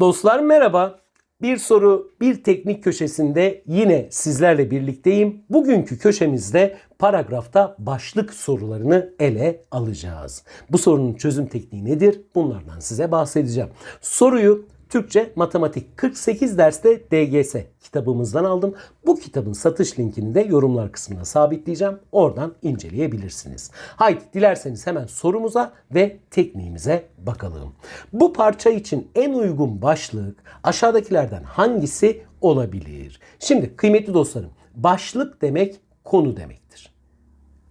Dostlar merhaba. Bir soru, bir teknik köşesinde yine sizlerle birlikteyim. Bugünkü köşemizde paragrafta başlık sorularını ele alacağız. Bu sorunun çözüm tekniği nedir? Bunlardan size bahsedeceğim. Soruyu Türkçe Matematik 48 derste DGS kitabımızdan aldım. Bu kitabın satış linkini de yorumlar kısmına sabitleyeceğim. Oradan inceleyebilirsiniz. Haydi dilerseniz hemen sorumuza ve tekniğimize bakalım. Bu parça için en uygun başlık aşağıdakilerden hangisi olabilir? Şimdi kıymetli dostlarım başlık demek konu demektir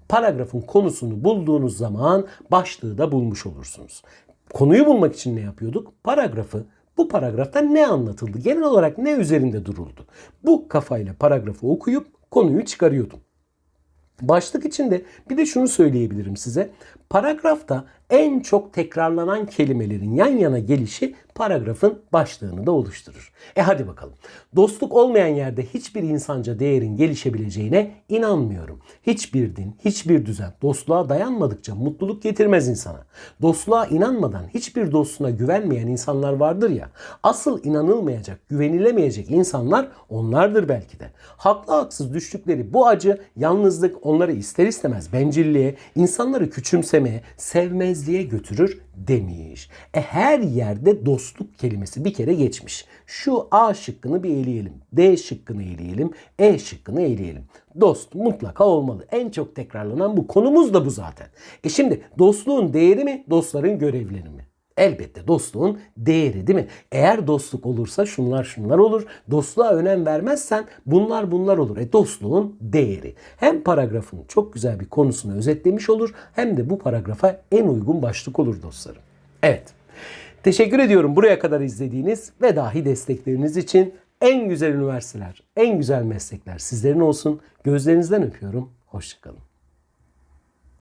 paragrafın konusunu bulduğunuz zaman başlığı da bulmuş olursunuz. Konuyu bulmak için ne yapıyorduk? Paragrafı bu paragrafta ne anlatıldı? Genel olarak ne üzerinde duruldu? Bu kafayla paragrafı okuyup konuyu çıkarıyordum. Başlık içinde bir de şunu söyleyebilirim size. Paragrafta en çok tekrarlanan kelimelerin yan yana gelişi paragrafın başlığını da oluşturur. E hadi bakalım. Dostluk olmayan yerde hiçbir insanca değerin gelişebileceğine inanmıyorum. Hiçbir din, hiçbir düzen dostluğa dayanmadıkça mutluluk getirmez insana. Dostluğa inanmadan hiçbir dostuna güvenmeyen insanlar vardır ya. Asıl inanılmayacak, güvenilemeyecek insanlar onlardır belki de. Haklı haksız düştükleri bu acı, yalnızlık onları ister istemez bencilliğe, insanları küçümsemeye, sevmezliğe götürür demiş. E her yerde dostluk kelimesi bir kere geçmiş. Şu A şıkkını bir eleyelim. D şıkkını eleyelim. E şıkkını eleyelim. Dost mutlaka olmalı. En çok tekrarlanan bu. Konumuz da bu zaten. E şimdi dostluğun değeri mi? Dostların görevleri mi? Elbette dostluğun değeri değil mi? Eğer dostluk olursa şunlar şunlar olur. Dostluğa önem vermezsen bunlar bunlar olur. E dostluğun değeri. Hem paragrafın çok güzel bir konusunu özetlemiş olur hem de bu paragrafa en uygun başlık olur dostlarım. Evet. Teşekkür ediyorum buraya kadar izlediğiniz ve dahi destekleriniz için. En güzel üniversiteler, en güzel meslekler sizlerin olsun. Gözlerinizden öpüyorum. Hoşçakalın.